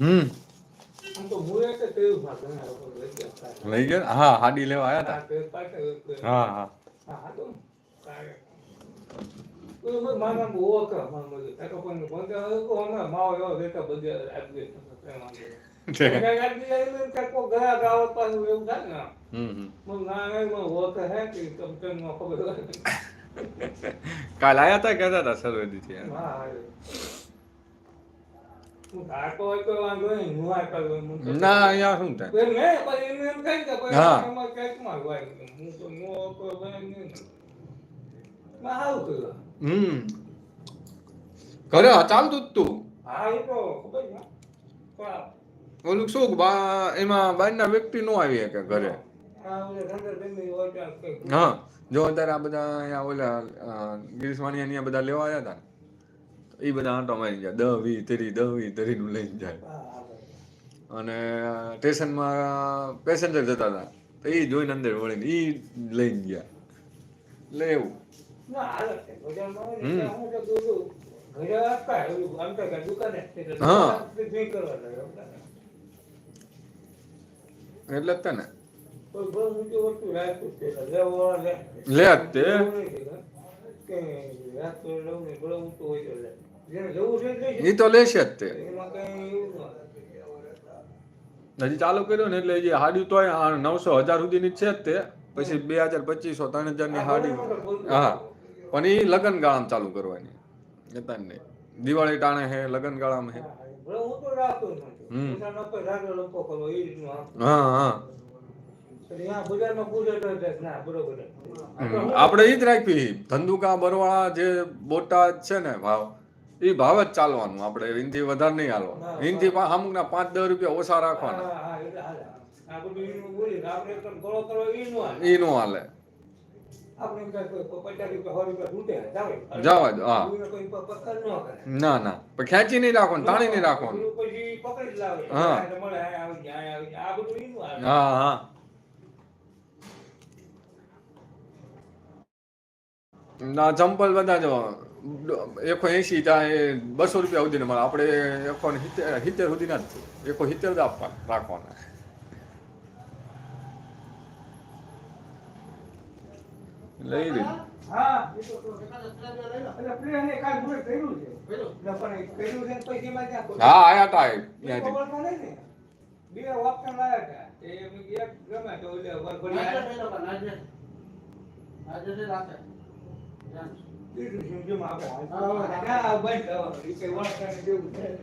હમ લઈ ગયો હા હાડી લેવા આવ્યા હતા હા હા વાંધો નહીં. છે. કઈ આપી દે એટલે કાંઈક કોઈ ગ્રાહક આવે પાછું એવું થાય ને. હમ હમ. ના નહીં, મને ઓળખે હે કે તમને ખબર હોય. કાલ આયા હતા કહેતા હતા સર્વેદી થી હા, હા. હું ધારતો હોય વાંધો નહીં, હું આ કરું, હું તો- ના અહીંયા શું થાય હા. હમ ઘરે ચાલતું જ તું ઓલું શું એમાં બહારના વ્યક્તિ નો આવી શકે ઘરે. હા જો અત્યારે આ બધા અહીંયા ઓલા ગિરીશ ગિરીશ વાણિયા બધા લેવા આવ્યા હતા એ બધા આંટો મારી ગયા દહ વી તેરી દહ વી તેરીનું લઈને જાય. અને સ્ટેશનમાં પેસેન્જર જતા હતા તો એ જોઈને અંદર વળીને એ લઈને ગયા જોયું. આપતા એવું એટલે જ ને. લે. તે. એ તો લેશે જ તે. હજી ચાલુ કર્યું ને એટલે જે હાડી તો નવસો હજાર સુધીની છે જ તે. પછી બે હજાર પચીસો ત્રણ હજારની હાડી. હા. પણ એ લગ્ન ગાળામાં ચાલુ કરવાની. જ નહીં. દિવાળી ટાણે હે લગ્ન ગાળામાં હે. ના. આપણે ઈ જ રાખવી ધંધુકા બરવાળા જે બોટાદ છે ને ભાવ એ ભાવ જ ચાલવાનું. આપણે એનાથી વધારે નહીં હાલવાનું. એનાથી અમુક અમુકના પાંચ દસ રૂપિયા ઓછા રાખવાના. એ નો હાલે. ન. ના પણ ખેંચી નહીં રાખવાનું તાણી નહીં રાખવાનું. હા. જાય, જાય. હા હા. ના ચંપલ બધા જો એકસો એસી થાય બસો રૂપિયા સુધી મળે. આપણે એકસો ને સિત્તેર સુધીના જ એકસો સિત્તેર જ આપવા રાખવાના લઈ લે હા, એ તો તો. એટલે પ્રિયાને કાલ મુહૂર્ત કર્યું છે. એટલે પણ એ કર્યું છે ને પછી એમાં ક્યાં કોઈ- હા આયા તા એ ત્યાંથી. ખબર તો ને. બે ઓપ્શન લાયા હતા. એ એક ગમે તો એટલે આયા. બીજું શું જેમ આપણે હાલ- બંધ થવાનું. એ કઈ વળતરની જેવું છે.